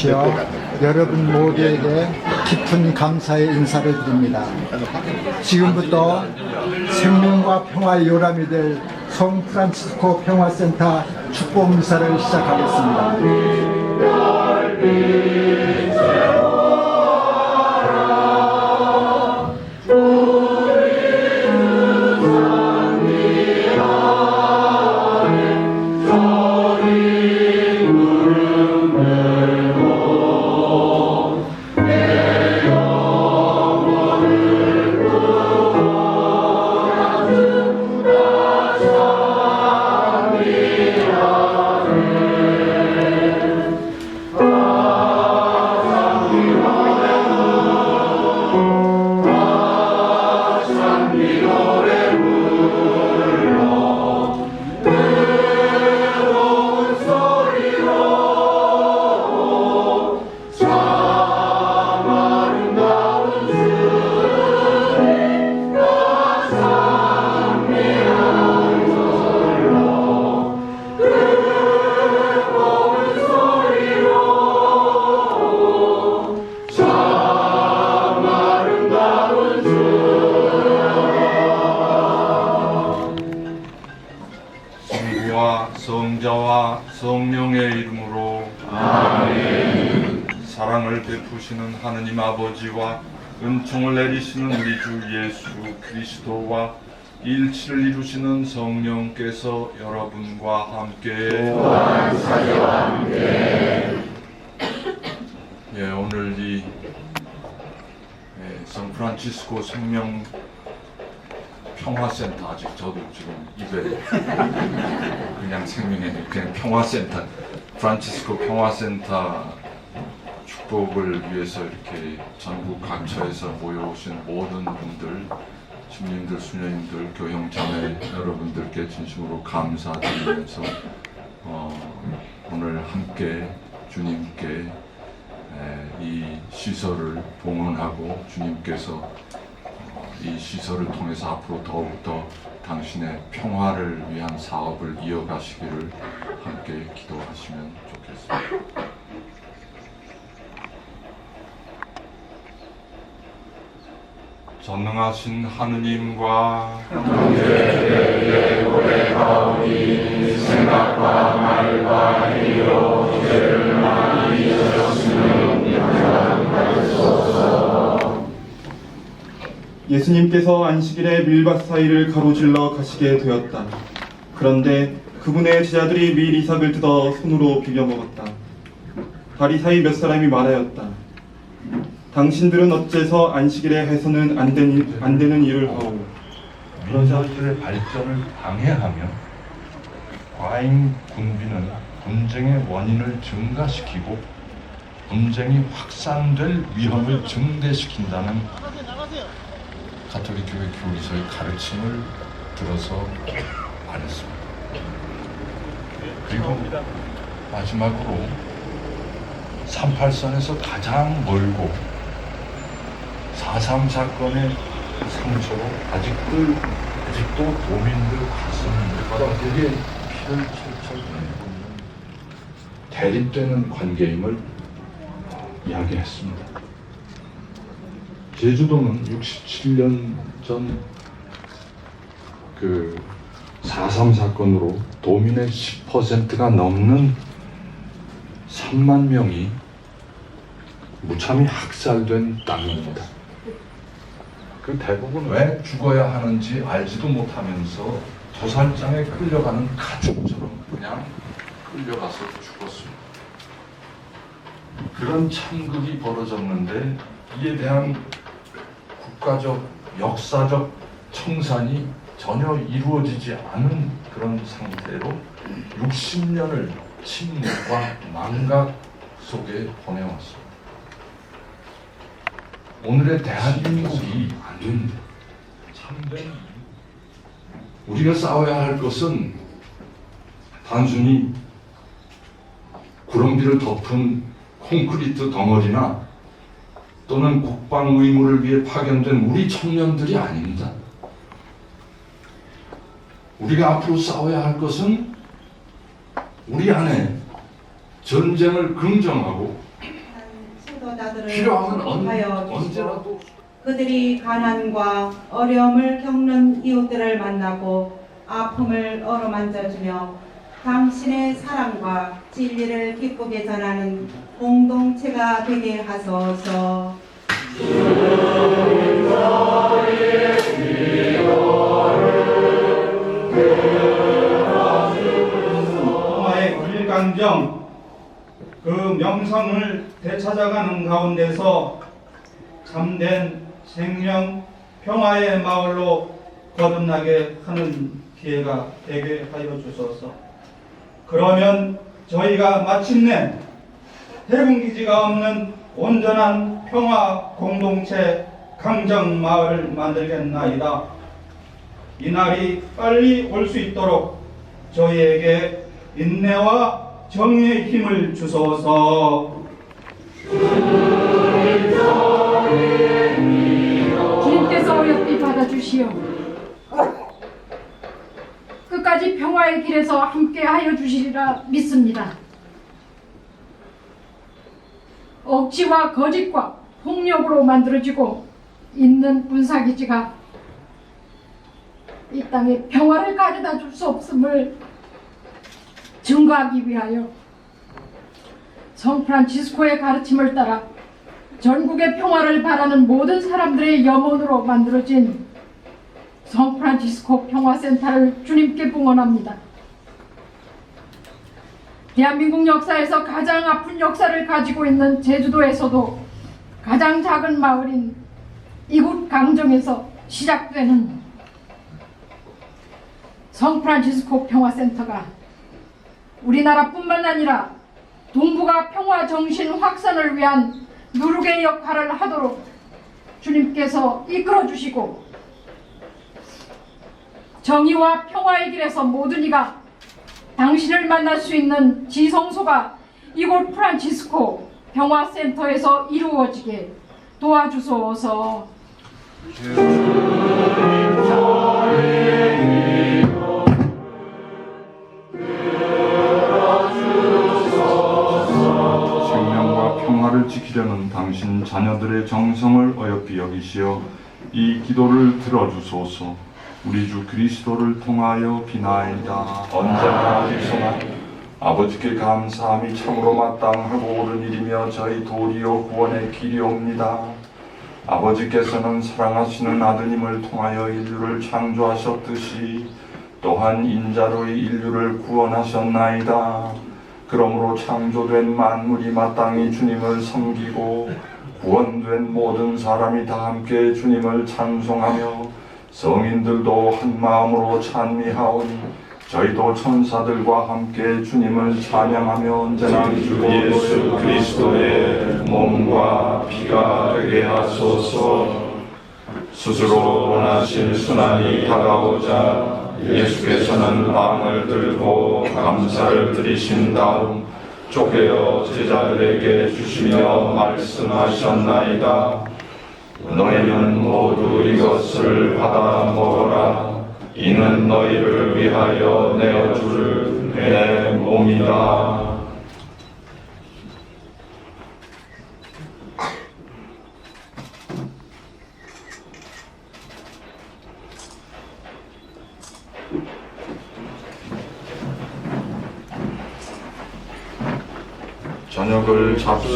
시여 여러분 모두에게 깊은 감사의 인사를 드립니다. 지금부터 생명과 평화의 요람이 될 성 프란치스코 평화센터 축복 미사를 시작하겠습니다. 은총을 내리시는 우리 주 예수 그리스도와 일치를 이루시는 성령께서 여러분과 함께. 예, 오늘 이 예, 샌프란시스코 생명 평화센터 아직 저도 지금 입에 그냥 생명의 그냥 평화센터 프란치스코 평화센터 축복을 위해서 이렇게 전국 각처에서 모여오신 모든 분들 주님들 수녀님들 교형 자매 여러분들께 진심으로 감사드리면서 어, 오늘 함께 주님께 에, 이 시설을 봉헌하고 주님께서 이 시설을 통해서 앞으로 더욱더 당신의 평화를 위한 사업을 이어가시기를 함께 기도하시면 좋겠습니다. 전능하신 하느님과 예수님께서 안식일에 밀밭 사이를 가로질러 가시게 되었다. 그런데 그분의 제자들이 밀 이삭을 뜯어 손으로 비벼 먹었다. 다리 사이 몇 사람이 말하였다. 당신들은 어째서 안식일에 해서는 안, 되니, 안 되는 일을 하오. 민족들의 발전을 방해하며 과잉 군비는 분쟁의 원인을 증가시키고 분쟁이 확산될 위험을 증대시킨다는 가톨릭 교회 교리서의 가르침을 들어서 말했습니다. 그리고 마지막으로 38선에서 가장 멀고 4.3 사건의 상처로 아직도 아직도 도민들 가슴마다 되게 피를 철철 내고 대립되는 관계임을 이야기했습니다. 제주도는 67년 전그 4.3 사건으로 도민의 10%가 넘는 3만 명이 무참히 학살된 땅입니다. 그 대부분 왜 죽어야 하는지 알지도 못하면서 도살장에 끌려가는 가축처럼 그냥 끌려가서 죽었습니다. 그런 참극이 벌어졌는데 이에 대한 국가적 역사적 청산이 전혀 이루어지지 않은 그런 상태로 60년을 침묵과 망각 속에 보내왔습니다. 오늘의 대한민국이 안 됩니다. 우리가 싸워야 할 것은 단순히 구렁비를 덮은 콘크리트 덩어리나 또는 국방 의무를 위해 파견된 우리 청년들이 아닙니다. 우리가 앞으로 싸워야 할 것은 우리 안에 전쟁을 긍정하고 필요하면 언, 하여 주시고 언제라도 그들이 가난과 어려움을 겪는 이웃들을 만나고 아픔을 어루만져주며 당신의 사랑과 진리를 기쁘게 전하는 공동체가 되게 하소서. 평화의 일강정 그 명성을 되찾아가는 가운데서 참된 생명 평화의 마을로 거듭나게 하는 기회가 되게 하여 주소서. 그러면 저희가 마침내 해군기지가 없는 온전한 평화 공동체 강정 마을을 만들겠나이다. 이 날이 빨리 올 수 있도록 저희에게 인내와 정의의 힘을 주소서. 주님께서 어렵게 받아주시오. 끝까지 평화의 길에서 함께하여 주시리라 믿습니다. 억지와 거짓과 폭력으로 만들어지고 있는 군사기지가 이 땅에 평화를 가져다 줄 수 없음을 증거하기 위하여 성 프란치스코의 가르침을 따라 전국의 평화를 바라는 모든 사람들의 염원으로 만들어진 성 프란치스코 평화센터를 주님께 봉헌합니다. 대한민국 역사에서 가장 아픈 역사를 가지고 있는 제주도에서도 가장 작은 마을인 이곳 강정에서 시작되는 성 프란치스코 평화센터가 우리나라뿐만 아니라 동북아 평화 정신 확산을 위한 누룩의 역할을 하도록 주님께서 이끌어 주시고 정의와 평화의 길에서 모든 이가 당신을 만날 수 있는 지성소가 이곳 프란치스코 평화센터에서 이루어지게 도와주소서. 당신 자녀들의 정성을 어여삐 여기시어 이 기도를 들어주소서. 우리 주 그리스도를 통하여 비나이다. 언제나 일성한 아버지께 감사함이 참으로 마땅하고 옳은 일이며 저희 도리어 구원의 길이옵니다. 아버지께서는 사랑하시는 아드님을 통하여 인류를 창조하셨듯이 또한 인자로의 인류를 구원하셨나이다. 그러므로 창조된 만물이 마땅히 주님을 섬기고 구원된 모든 사람이 다 함께 주님을 찬송하며 성인들도 한 마음으로 찬미하오니 저희도 천사들과 함께 주님을 찬양하며 언제나 주 예수 그리스도의 몸과 피가 되게 하소서. 스스로 원하신 순환이 다가오자 예수께서는 빵을 들고 감사를 드리신 다음 쪼개어 제자들에게 주시며 말씀하셨나이다. 너희는 모두 이것을 받아 먹어라. 이는 너희를 위하여 내어줄 내 몸이다.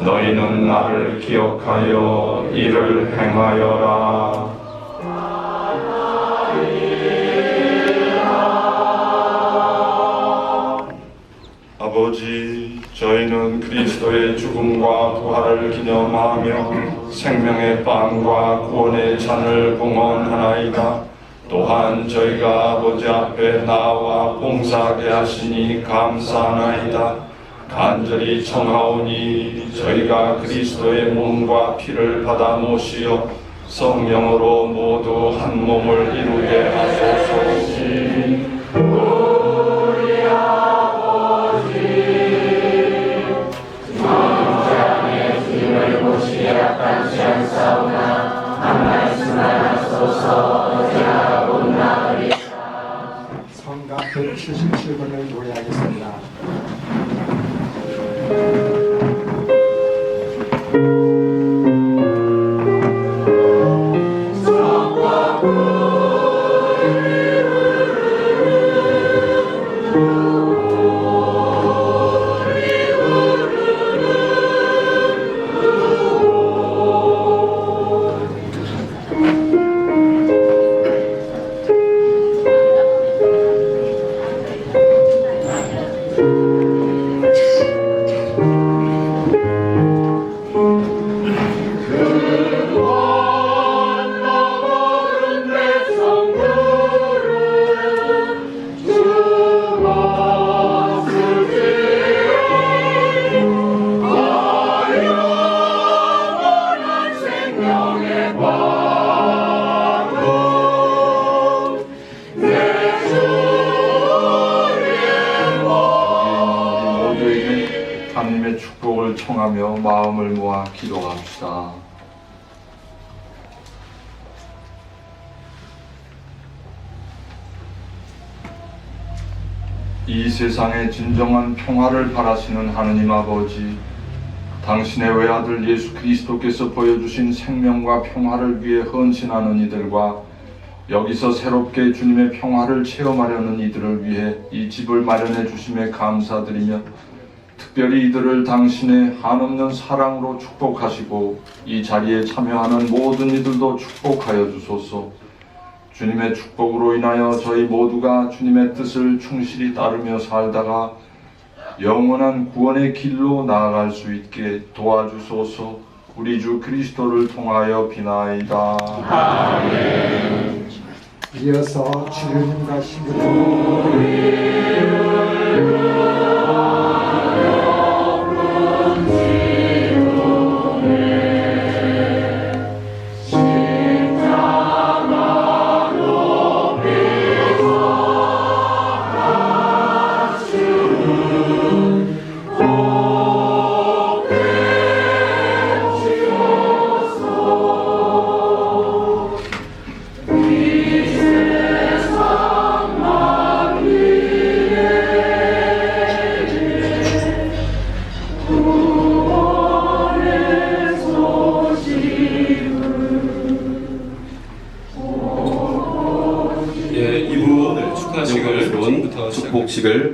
너희는 나를 기억하여 이를 행하여라. 아버지, 저희는 그리스도의 죽음과 부활을 기념하며 생명의 빵과 구원의 잔을 봉헌하나이다. 또한 저희가 아버지 앞에 나와 봉사하게 하시니 감사하나이다. 간절히 청하오니 저희가 그리스도의 몸과 피를 받아 모시어 성령으로 모두 한 몸을 이루게 하소서. 177번을 이 세상의 진정한 평화를 바라시는 하느님 아버지, 당신의 외아들 예수 그리스도께서 보여주신 생명과 평화를 위해 헌신하는 이들과 여기서 새롭게 주님의 평화를 체험하려는 이들을 위해 이 집을 마련해 주심에 감사드리며 특별히 이들을 당신의 한없는 사랑으로 축복하시고 이 자리에 참여하는 모든 이들도 축복하여 주소서. 주님의 축복으로 인하여 저희 모두가 주님의 뜻을 충실히 따르며 살다가 영원한 구원의 길로 나아갈 수 있게 도와주소서. 우리 주 그리스도를 통하여 비나이다. 이어서 주님과 신부님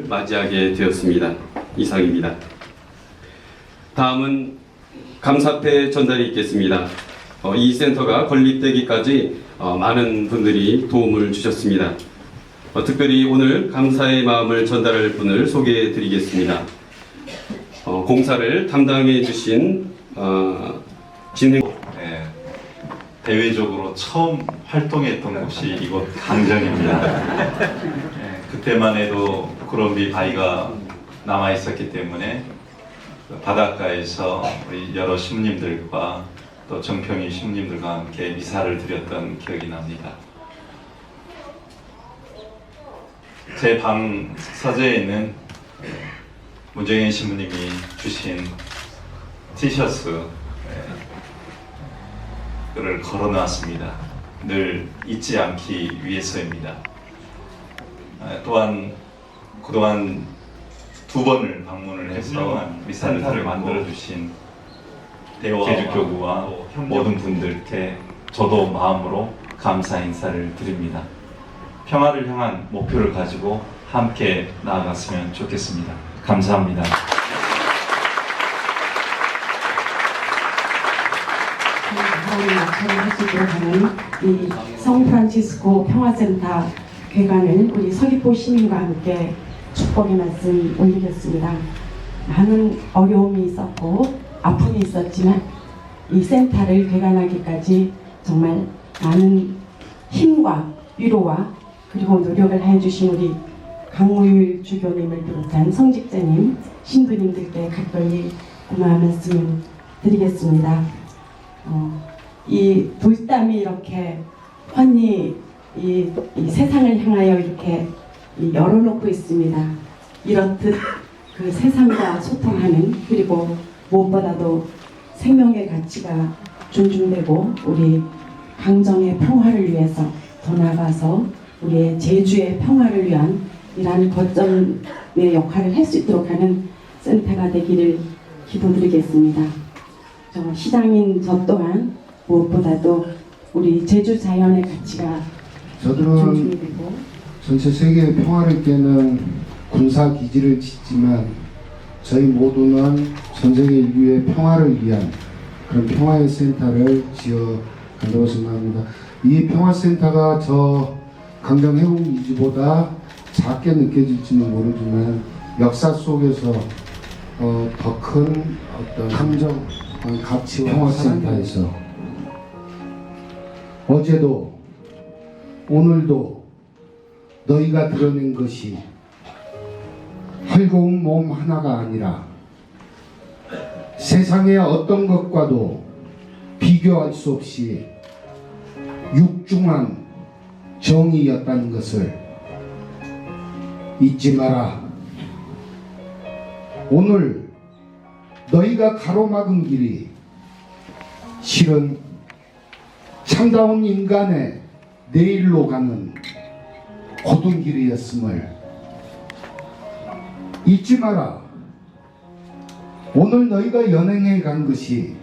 맞이하게 되었습니다. 이상입니다. 다음은 감사패 전달이 있겠습니다. 어, 이 센터가 건립되기까지 어, 많은 분들이 도움을 주셨습니다. 어, 특별히 오늘 감사의 마음을 전달할 분을 소개해 드리겠습니다. 어, 공사를 담당해 주신 어, 진행 네, 대외적으로 처음 활동했던 곳이 이곳 강정입니다. 네, 그때만 해도 구럼비 바위가 남아 있었기 때문에 그 바닷가에서 우리 여러 신부님들과 또 정평이 신부님들과 함께 미사를 드렸던 기억이 납니다. 제 방 서재에 있는 문정현 신부님이 주신 티셔츠 네, 를 걸어놨습니다. 늘 잊지 않기 위해서입니다. 아, 또한 그동안 두 번을 방문을 해서 미사를 만들어 주신 제주 교구와 모든 분들께 저도 마음으로 감사 인사를 드립니다. 평화를 향한 목표를 가지고 함께 나아갔으면 좋겠습니다. 감사합니다. 하나님 역할을 하시도록 하는 이 성프란치스코 평화센터 개관을 우리 서귀포 시민과 함께 축복의 말씀 올리겠습니다. 많은 어려움이 있었고 아픔이 있었지만 이 센터를 개관하기까지 정말 많은 힘과 위로와 그리고 노력을 해주신 우리 강무율 주교님을 비롯한 성직자님, 신부님들께 각별히 고마운 말씀 드리겠습니다. 어, 이 돌담이 이렇게 환히 이, 이 세상을 향하여 이렇게 이 열어놓고 있습니다. 이렇듯 그 세상과 소통하는 그리고 무엇보다도 생명의 가치가 존중되고 우리 강정의 평화를 위해서 더 나아가서 우리의 제주의 평화를 위한 이러한 거점의 역할을 할 수 있도록 하는 센터가 되기를 기도드리겠습니다. 저 시장인 저 또한 무엇보다도 우리 제주 자연의 가치가 저들은 전체 세계의 평화를 깨는 군사 기지를 짓지만 저희 모두는 전 세계 인류의 평화를 위한 그런 평화의 센터를 지어 간다고 생각합니다. 이 평화 센터가 저 강정해군 기지보다 작게 느껴질지는 모르지만 역사 속에서 어, 더 큰 어떤 감정 어, 가치와 평화 센터에서 어제도 오늘도 너희가 드러낸 것이 헐거운 몸 하나가 아니라 세상의 어떤 것과도 비교할 수 없이 육중한 정의였다는 것을 잊지 마라. 오늘 너희가 가로막은 길이 실은 참다운 인간의 내일로 가는 고든 길이었음을 잊지 마라. 오늘 너희가 연행해 간 것이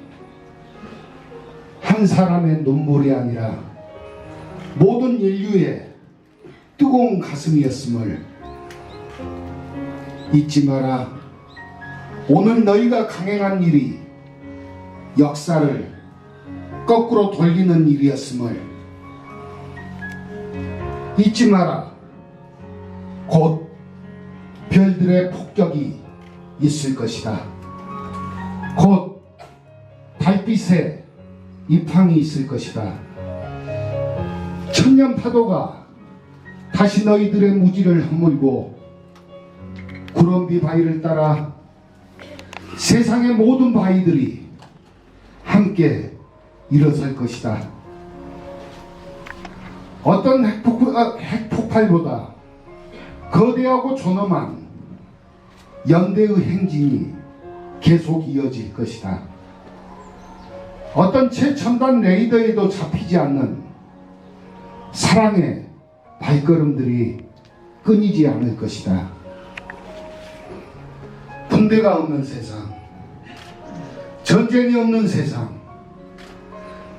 한 사람의 눈물이 아니라 모든 인류의 뜨거운 가슴이었음을 잊지 마라. 오늘 너희가 강행한 일이 역사를 거꾸로 돌리는 일이었음을 잊지 마라. 곧 별들의 폭격이 있을 것이다. 곧 달빛의 입항이 있을 것이다. 천년 파도가 다시 너희들의 무지를 허물고 구름비 바위를 따라 세상의 모든 바위들이 함께 일어설 것이다. 어떤 핵폭, 아, 핵폭발 보다 거대하고 존엄한 연대의 행진이 계속 이어질 것이다. 어떤 최첨단 레이더에도 잡히지 않는 사랑의 발걸음들이 끊이지 않을 것이다. 군대가 없는 세상, 전쟁이 없는 세상,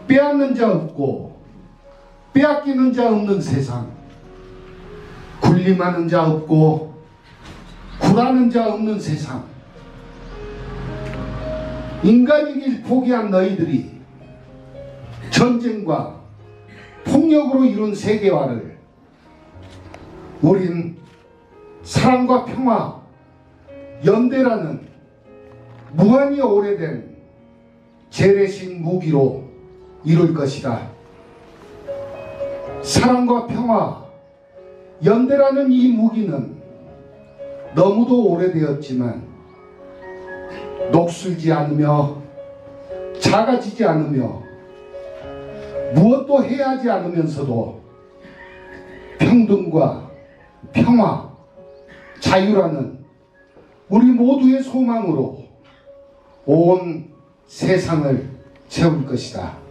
빼앗는 자 없고 빼앗기는 자 없는 세상, 군림하는 자 없고 굴하는 자 없는 세상, 인간이길 포기한 너희들이 전쟁과 폭력으로 이룬 세계화를 우린 사랑과 평화, 연대라는 무한히 오래된 재래식 무기로 이룰 것이다. 사랑과 평화, 연대라는 이 무기는 너무도 오래되었지만 녹슬지 않으며 작아지지 않으며 무엇도 해야 하지 않으면서도 평등과 평화, 자유라는 우리 모두의 소망으로 온 세상을 채울 것이다.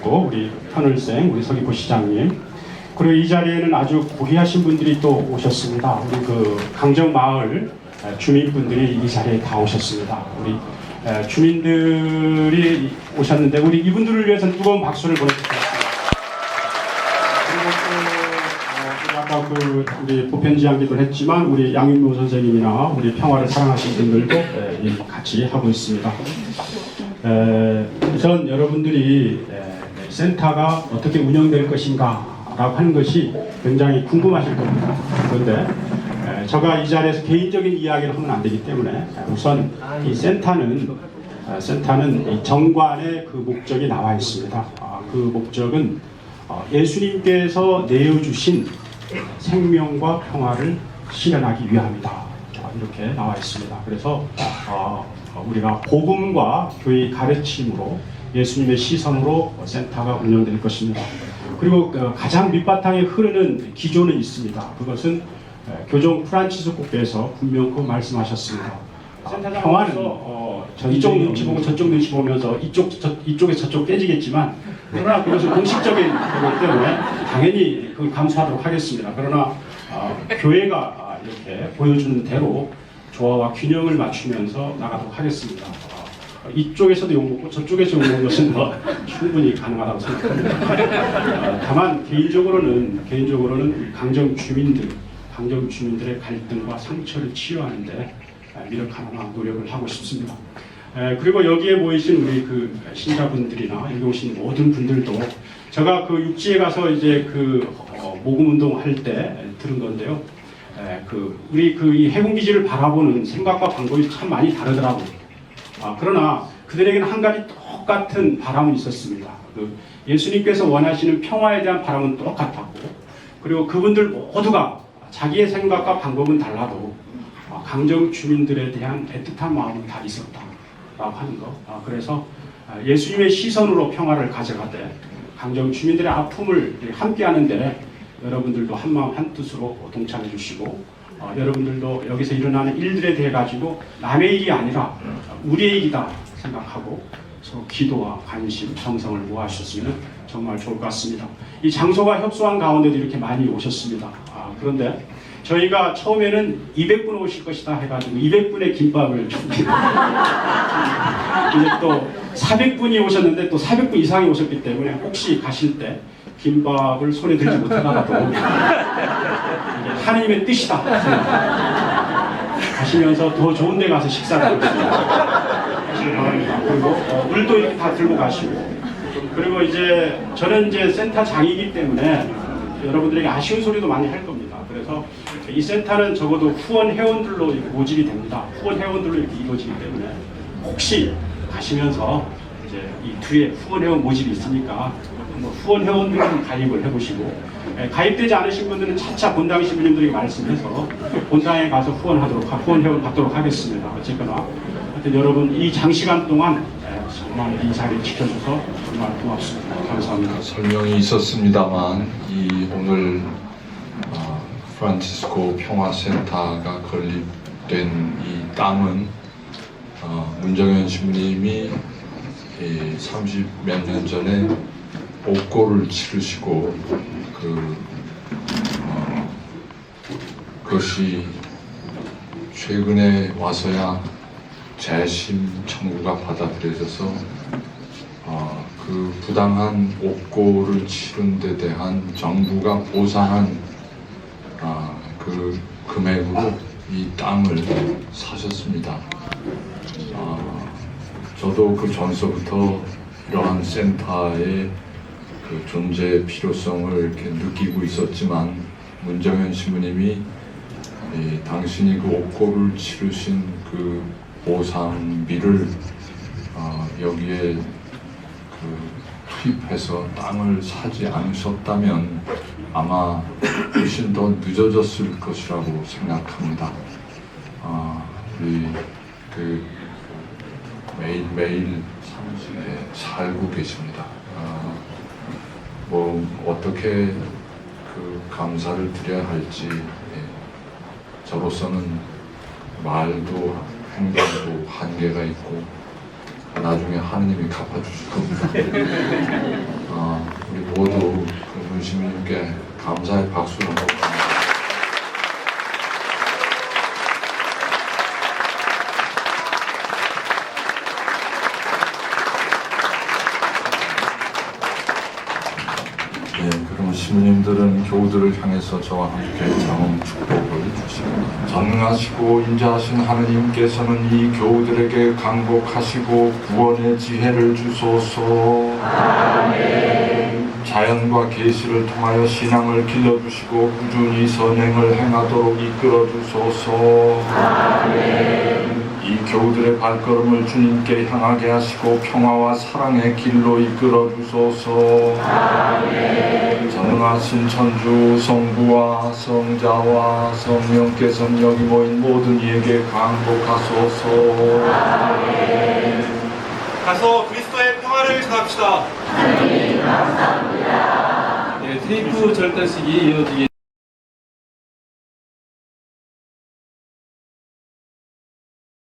없고 우리 편을생 우리 서기포 시장님 그리고 이 자리에는 아주 고귀하신 분들이 또 오셨습니다. 우리 그 강정 마을 주민분들이 이 자리에 다 오셨습니다. 우리 에, 주민들이 오셨는데 우리 이분들을 위해서 뜨거운 박수를 보내주셨습니다. 그리고 또 어, 우리 아까 그 우리 보편지향기도 했지만 우리 양윤모 선생님이나 우리 평화를 사랑하신 분들도 같이 하고 있습니다. 에, 우선 여러분들이 에, 센터가 어떻게 운영될 것인가라고 하는 것이 굉장히 궁금하실 겁니다. 그런데 에, 제가 이 자리에서 개인적인 이야기를 하면 안 되기 때문에 우선 이 센터는 어, 센터는 이 정관의 그 목적이 나와 있습니다. 아, 그 목적은 어, 예수님께서 내어주신 생명과 평화를 실현하기 위함이다. 아, 이렇게 나와 있습니다. 그래서 어, 우리가 복음과 교회의 가르침으로 예수님의 시선으로 센터가 운영될 것입니다. 그리고 그 가장 밑바탕에 흐르는 기조는 있습니다. 그것은 에, 교종 프란치스코께서 분명히 말씀하셨습니다. 아, 평화는 어, 저 이쪽 눈치 보고 저쪽 눈치 보면서 이쪽 저, 이쪽에 저쪽 깨지겠지만 그러나 그것은 공식적인 거기 때문에 당연히 그걸 감수하도록 하겠습니다. 그러나 어, 교회가 아, 이렇게 보여주는 대로 조화와 균형을 맞추면서 나가도록 하겠습니다. 어, 이쪽에서도 욕먹고 저쪽에서 욕먹는 것은 뭐 충분히 가능하다고 생각합니다. 어, 다만 개인적으로는 개인적으로는 강정 주민들, 강정 주민들의 갈등과 상처를 치유하는데 아, 미력하나 노력을 하고 싶습니다. 에, 그리고 여기에 모이신 우리 그 신자분들이나 여기 오신 모든 분들도 제가 그 육지에 가서 이제 그 어, 모금 운동 할 때 들은 건데요. 에, 그 우리 그 이 해군 기지를 바라보는 생각과 방법이 참 많이 다르더라고요. 아, 그러나 그들에게는 한 가지 똑같은 바람은 있었습니다. 그 예수님께서 원하시는 평화에 대한 바람은 똑같았고, 그리고 그분들 모두가 자기의 생각과 방법은 달라도 아, 강정 주민들에 대한 애틋한 마음은 다 있었다라고 하는 거. 아, 그래서 아, 예수님의 시선으로 평화를 가져가되 강정 주민들의 아픔을 함께하는데 여러분들도 한 마음 한 뜻으로 동참해 주시고 어, 여러분들도 여기서 일어나는 일들에 대해 가지고 남의 일이 아니라 우리의 일이다 생각하고 서로 기도와 관심, 정성을 모아주셨으면 정말 좋을 것 같습니다. 이 장소가 협소한 가운데도 이렇게 많이 오셨습니다. 아, 그런데 저희가 처음에는 200분 오실 것이다 해가지고 200분의 김밥을 준비. 이제 또 400분이 오셨는데 또 400분 이상이 오셨기 때문에 혹시 가실 때 김밥을 손에 들지 못하다가도 하나님의 뜻이다. 가시면서 더 좋은 데 가서 식사를. 하시기 바랍니다. 그리고 어, 물도 이렇게 다 들고 가시고 그리고 이제 저는 이제 센터장이기 때문에 여러분들에게 아쉬운 소리도 많이 할 겁니다. 그래서 이 센터는 적어도 후원 회원들로 모집이 됩니다. 후원 회원들로 이렇게 이루어지기 때문에 혹시 가시면서 이제 이 뒤에 후원 회원 모집이 있으니까 한번 후원 회원들은 가입을 해보시고 예, 가입되지 않으신 분들은 차차 본당 신부님들에게 말씀해서 본당에 가서 후원하도록 하- 후원 회원 받도록 하겠습니다. 어쨌거나 하여튼 여러분 이 장시간 동안 예, 정말 이 자리 지켜줘서 정말 고맙습니다. 감사합니다. 설명이 있었습니다만 이 오늘 어, 프란치스코 평화센터가 건립된 이 땅은 어, 문정현 신부님이 30 몇 년 전에 옥고를 치르시고 그 어, 그것이 최근에 와서야 재심 청구가 받아들여져서 어, 그 부당한 옥고를 치른 데 대한 정부가 보상한 아, 그 금액으로 이 땅을 사셨습니다. 아, 저도 그 전서부터 이러한 센터의 그 존재 필요성을 이렇게 느끼고 있었지만 문정현 신부님이 이 당신이 그 옥고를 치르신 그 보상비를 어, 여기에 그 투입해서 땅을 사지 않으셨다면 아마 훨씬 더 늦어졌을 것이라고 생각합니다. 아, 우리 그 매일매일 사무실에 살고 계십니다. 아, 뭐 어떻게 그 감사를 드려야 할지 예, 저로서는 말도 행동도 한계가 있고 나중에 하느님이 갚아주실 겁니다. 아, 우리 모두 그 문신님께 감사의 박수를 한번 네, 그러면 시민님들은 교우들을 향해서 저와 함께 장엄 축복을 주십니다. 전능하시고 인자하신 하느님께서는 이 교우들에게 강복하시고 구원의 지혜를 주소서. 자연과 계시를 통하여 신앙을 길러주시고 꾸준히 선행을 행하도록 이끌어 주소서. 이 교우들의 발걸음을 주님께 향하게 하시고 평화와 사랑의 길로 이끌어 주소서. 전능하신 천주 성부와 성자와 성령께서 여기 모인 모든 이에게 강복하소서. 가서 그리스도의 평화를 전합시다. 네, 테이프 절단식이 이어지게